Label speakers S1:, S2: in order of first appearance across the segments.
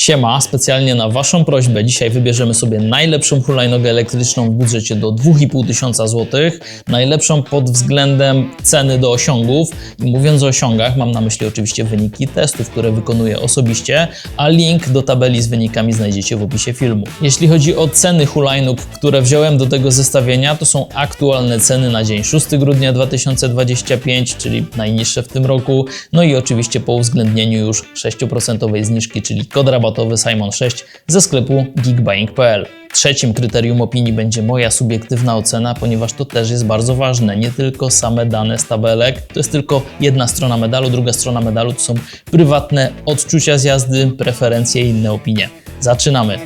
S1: Siema, specjalnie na Waszą prośbę. Dzisiaj wybierzemy sobie najlepszą hulajnogę elektryczną w budżecie do 2,5 tysiąca złotych, najlepszą pod względem ceny do osiągów. I mówiąc o osiągach mam na myśli oczywiście wyniki testów, które wykonuję osobiście, a link do tabeli z wynikami znajdziecie w opisie filmu. Jeśli chodzi o ceny hulajnóg, które wziąłem do tego zestawienia, to są aktualne ceny na dzień 6 grudnia 2025, czyli najniższe w tym roku, no i oczywiście po uwzględnieniu już 6% zniżki, czyli kod rabatowy Simon6 ze sklepu geekbuying.pl. Trzecim kryterium opinii będzie moja subiektywna ocena, ponieważ to też jest bardzo ważne. Nie tylko same dane z tabelek, to jest tylko jedna strona medalu, druga strona medalu to są prywatne odczucia z jazdy, preferencje i inne opinie. Zaczynamy!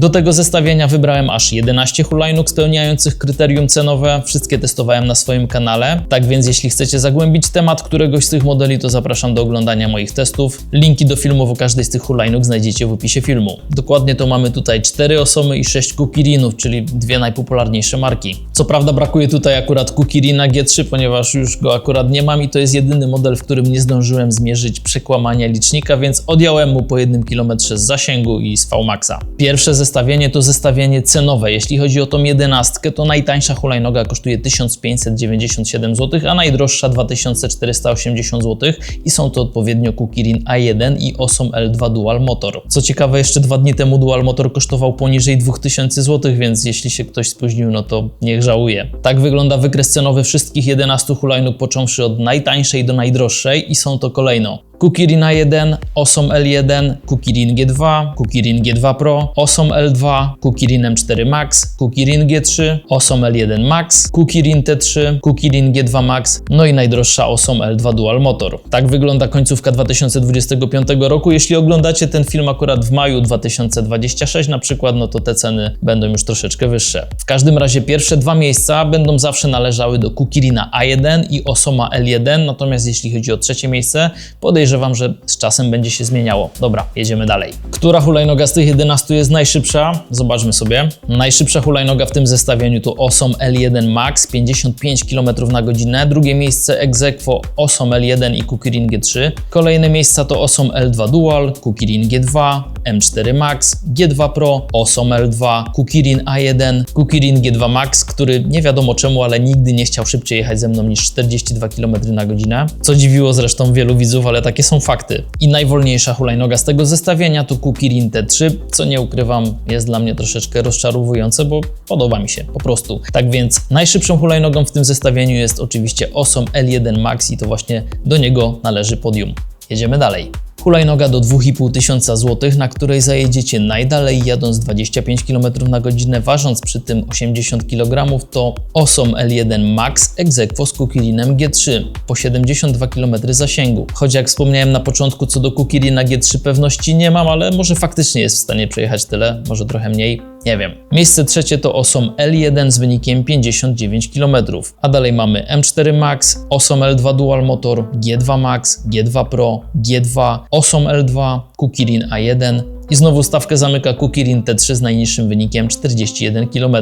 S1: Do tego zestawienia wybrałem aż 11 hulajnóg spełniających kryterium cenowe. Wszystkie testowałem na swoim kanale. Tak więc jeśli chcecie zagłębić temat któregoś z tych modeli, to zapraszam do oglądania moich testów. Linki do filmów o każdej z tych hulajnóg znajdziecie w opisie filmu. Dokładnie to mamy tutaj 4 osomy i 6 Kukirinów, czyli dwie najpopularniejsze marki. Co prawda brakuje tutaj akurat Kukirina G3, ponieważ już go akurat nie mam i to jest jedyny model, w którym nie zdążyłem zmierzyć przekłamania licznika, więc odjąłem mu po jednym kilometrze z zasięgu i z VMAXa. Pierwsze zestawienie to zestawienie cenowe. Jeśli chodzi o tą jedenastkę, to najtańsza hulajnoga kosztuje 1597 zł, a najdroższa 2480 zł i są to odpowiednio Kukirin A1 i Osom L2 Dual Motor. Co ciekawe, jeszcze dwa dni temu Dual Motor kosztował poniżej 2000 zł, więc jeśli się ktoś spóźnił, no to niech żałuje. Tak wygląda wykres cenowy wszystkich 11 hulajnóg, począwszy od najtańszej do najdroższej i są to kolejno Kukirin A1, Osom L1, Kukirin G2, Kukirin G2 Pro, Osom L2, Kukirin M4 Max, Kukirin G3, Osom L1 Max, Kukirin T3, Kukirin G2 Max, no i najdroższa Osom L2 Dual Motor. Tak wygląda końcówka 2025 roku. Jeśli oglądacie ten film akurat w maju 2026 na przykład, no to te ceny będą już troszeczkę wyższe. W każdym razie pierwsze dwa miejsca będą zawsze należały do Kukirina A1 i Osoma L1, natomiast jeśli chodzi o trzecie miejsce, podejrzewam, że z czasem będzie się zmieniało. Dobra, jedziemy dalej. Która hulajnoga z tych 11 jest najszybsza? Zobaczmy sobie. Najszybsza hulajnoga w tym zestawieniu to Osom L1 Max, 55 km na godzinę. Drugie miejsce aequo Osom L1 i Kukirin G3. Kolejne miejsca to Osom L2 Dual, Kukirin G2, M4 Max, G2 Pro, Osom L2, Kukirin A1, Kukirin G2 Max, który nie wiadomo czemu, ale nigdy nie chciał szybciej jechać ze mną niż 42 km na godzinę. Co dziwiło zresztą wielu widzów, ale takie są fakty. I najwolniejsza hulajnoga z tego zestawienia to Kukirin T3, co nie ukrywam jest dla mnie troszeczkę rozczarowujące, bo podoba mi się po prostu. Tak więc najszybszą hulajnogą w tym zestawieniu jest oczywiście Osom L1 Max i to właśnie do niego należy podium. Jedziemy dalej. Hulajnoga do 2,5 tysiąca złotych, na której zajedziecie najdalej jadąc 25 km na godzinę, ważąc przy tym 80 kg, to Osom L1 Max aequo z Kukirinem G3 po 72 km zasięgu. Choć jak wspomniałem na początku co do Kukirina G3 pewności nie mam, ale może faktycznie jest w stanie przejechać tyle, może trochę mniej, nie wiem. Miejsce trzecie to Osom L1 z wynikiem 59 km, a dalej mamy M4 Max, Osom L2 Dual Motor, G2 Max, G2 Pro, G2, Osom L2, Kukirin A1 i znowu stawkę zamyka Kukirin T3 z najniższym wynikiem 41 km.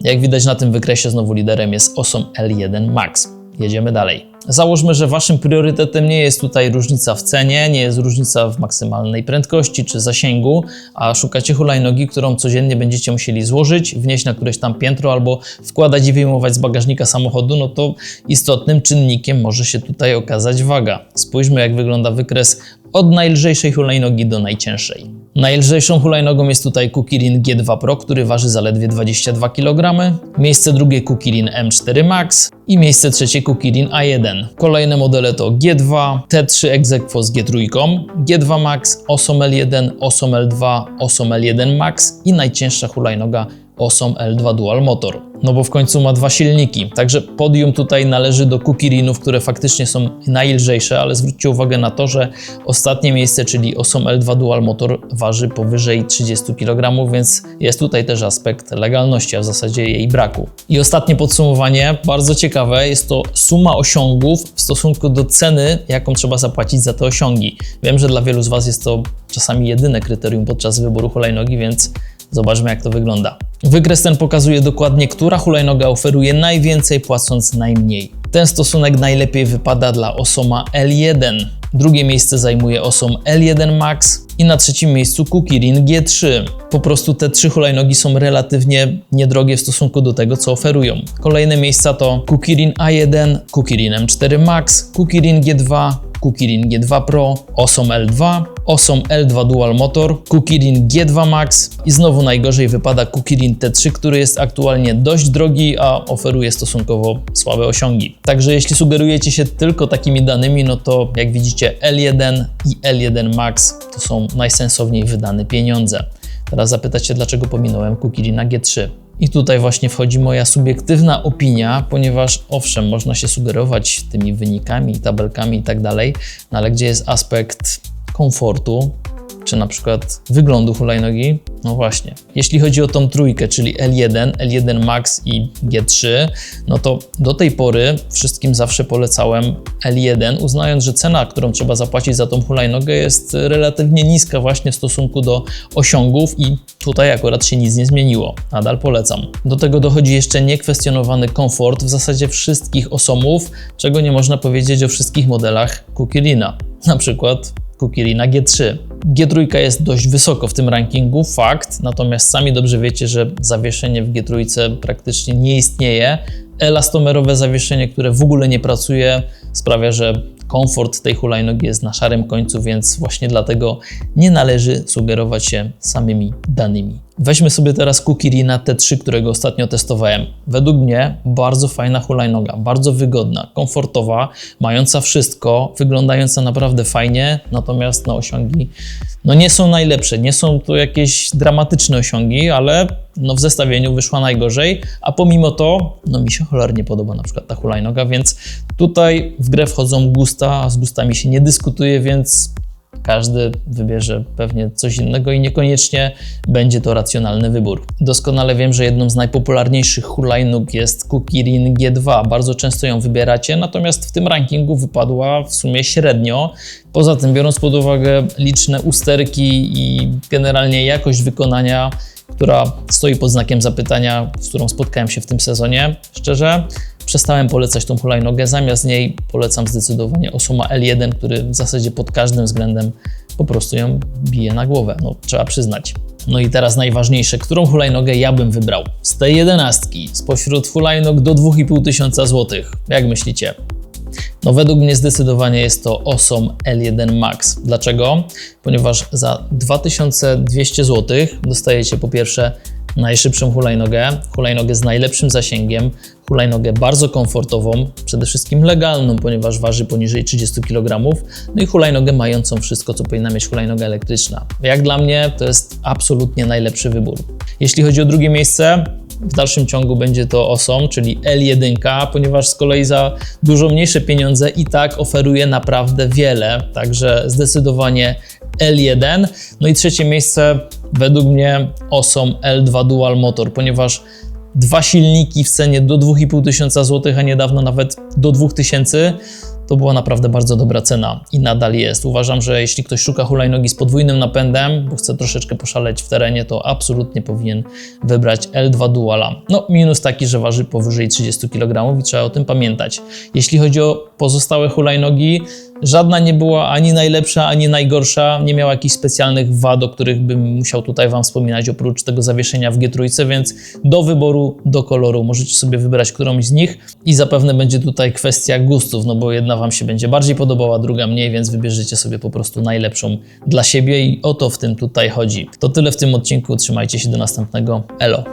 S1: Jak widać na tym wykresie znowu liderem jest Osom L1 Max. Jedziemy dalej. Załóżmy, że waszym priorytetem nie jest tutaj różnica w cenie, nie jest różnica w maksymalnej prędkości czy zasięgu, a szukacie hulajnogi, którą codziennie będziecie musieli złożyć, wnieść na któreś tam piętro albo wkładać i wyjmować z bagażnika samochodu, no to istotnym czynnikiem może się tutaj okazać waga. Spójrzmy jak wygląda wykres od najlżejszej hulajnogi do najcięższej. Najlżejszą hulajnogą jest tutaj Kukirin G2 Pro, który waży zaledwie 22 kg. Miejsce drugie Kukirin M4 Max i miejsce trzecie Kukirin A1. Kolejne modele to G2, T3 ex aequo z G3, G2 Max, Osom L1, Osom L2, Osom L1 Max i najcięższa hulajnoga Osom L2 Dual Motor. No bo w końcu ma dwa silniki. Także podium tutaj należy do Kukirinów, które faktycznie są najlżejsze, ale zwróćcie uwagę na to, że ostatnie miejsce, czyli Osom L2 Dual Motor waży powyżej 30 kg, więc jest tutaj też aspekt legalności, a w zasadzie jej braku. I ostatnie podsumowanie, bardzo ciekawe, jest to suma osiągów w stosunku do ceny, jaką trzeba zapłacić za te osiągi. Wiem, że dla wielu z Was jest to czasami jedyne kryterium podczas wyboru hulajnogi, więc Zobaczmy, jak to wygląda. Wykres ten pokazuje dokładnie, która hulajnoga oferuje najwięcej, płacąc najmniej. Ten stosunek najlepiej wypada dla Osoma L1. Drugie miejsce zajmuje Osom L1 Max i na trzecim miejscu Kukirin G3. Po prostu te trzy hulajnogi są relatywnie niedrogie w stosunku do tego, co oferują. Kolejne miejsca to Kukirin A1, Kukirin M4 Max, Kukirin G2, Kukirin G2 Pro, Osom L2, Osom L2 Dual Motor, Kukirin G2 Max i znowu najgorzej wypada Kukirin T3, który jest aktualnie dość drogi, a oferuje stosunkowo słabe osiągi. Także jeśli sugerujecie się tylko takimi danymi, no to jak widzicie L1 i L1 Max to są najsensowniej wydane pieniądze. Teraz zapytacie, dlaczego pominąłem Kukirina G3. I tutaj właśnie wchodzi moja subiektywna opinia, ponieważ owszem, można się sugerować tymi wynikami, tabelkami i tak dalej, no ale gdzie jest aspekt komfortu, czy na przykład wyglądu hulajnogi? No właśnie. Jeśli chodzi o tą trójkę, czyli L1, L1 Max i G3, no to do tej pory wszystkim zawsze polecałem L1, uznając, że cena, którą trzeba zapłacić za tą hulajnogę jest relatywnie niska właśnie w stosunku do osiągów i tutaj akurat się nic nie zmieniło. Nadal polecam. Do tego dochodzi jeszcze niekwestionowany komfort w zasadzie wszystkich osomów, czego nie można powiedzieć o wszystkich modelach Kukilina. Na przykład Kukilina G3. G3 jest dość wysoko w tym rankingu, fakt, natomiast sami dobrze wiecie, że zawieszenie w G3 praktycznie nie istnieje. Elastomerowe zawieszenie, które w ogóle nie pracuje, sprawia, że komfort tej hulajnogi jest na szarym końcu, więc właśnie dlatego nie należy sugerować się samymi danymi. Weźmy sobie teraz Kukirina T3, którego ostatnio testowałem. Według mnie bardzo fajna hulajnoga, bardzo wygodna, komfortowa, mająca wszystko, wyglądająca naprawdę fajnie, natomiast na osiągi no nie są najlepsze, nie są to jakieś dramatyczne osiągi, ale no w zestawieniu wyszła najgorzej, a pomimo to no mi się cholernie podoba na przykład ta hulajnoga, więc tutaj w grę wchodzą gusta, a z gustami się nie dyskutuje, więc każdy wybierze pewnie coś innego i niekoniecznie będzie to racjonalny wybór. Doskonale wiem, że jedną z najpopularniejszych hulajnóg jest Kukirin G2. Bardzo często ją wybieracie, natomiast w tym rankingu wypadła w sumie średnio. Poza tym, biorąc pod uwagę liczne usterki i generalnie jakość wykonania, która stoi pod znakiem zapytania, z którą spotkałem się w tym sezonie, szczerze, przestałem polecać tą hulajnogę. Zamiast niej polecam zdecydowanie Osuma L1, który w zasadzie pod każdym względem po prostu ją bije na głowę, no trzeba przyznać. No i teraz najważniejsze, którą hulajnogę ja bym wybrał? Z tej jedenastki, spośród hulajnog do 2500 tysiąca złotych. Jak myślicie? No według mnie zdecydowanie jest to Osom L1 Max. Dlaczego? Ponieważ za 2200 zł dostajecie po pierwsze najszybszą hulajnogę, hulajnogę z najlepszym zasięgiem, hulajnogę bardzo komfortową, przede wszystkim legalną, ponieważ waży poniżej 30 kg, no i hulajnogę mającą wszystko, co powinna mieć hulajnoga elektryczna. Jak dla mnie to jest absolutnie najlepszy wybór. Jeśli chodzi o drugie miejsce, w dalszym ciągu będzie to OSOM, czyli L1, ponieważ z kolei za dużo mniejsze pieniądze i tak oferuje naprawdę wiele, także zdecydowanie L1. No i trzecie miejsce według mnie OSOM L2 Dual Motor, ponieważ dwa silniki w cenie do 2500 zł, a niedawno nawet do 2000 to była naprawdę bardzo dobra cena i nadal jest. Uważam, że jeśli ktoś szuka hulajnogi z podwójnym napędem, bo chce troszeczkę poszaleć w terenie, to absolutnie powinien wybrać L2 Duala. No, minus taki, że waży powyżej 30 kg i trzeba o tym pamiętać. Jeśli chodzi o pozostałe hulajnogi, żadna nie była ani najlepsza, ani najgorsza. Nie miała jakichś specjalnych wad, o których bym musiał tutaj Wam wspominać, oprócz tego zawieszenia w G3, więc do wyboru, do koloru możecie sobie wybrać którąś z nich i zapewne będzie tutaj kwestia gustów, no bo jedna Wam się będzie bardziej podobała, druga mniej, więc wybierzecie sobie po prostu najlepszą dla siebie i o to w tym tutaj chodzi. To tyle w tym odcinku, trzymajcie się do następnego. Elo!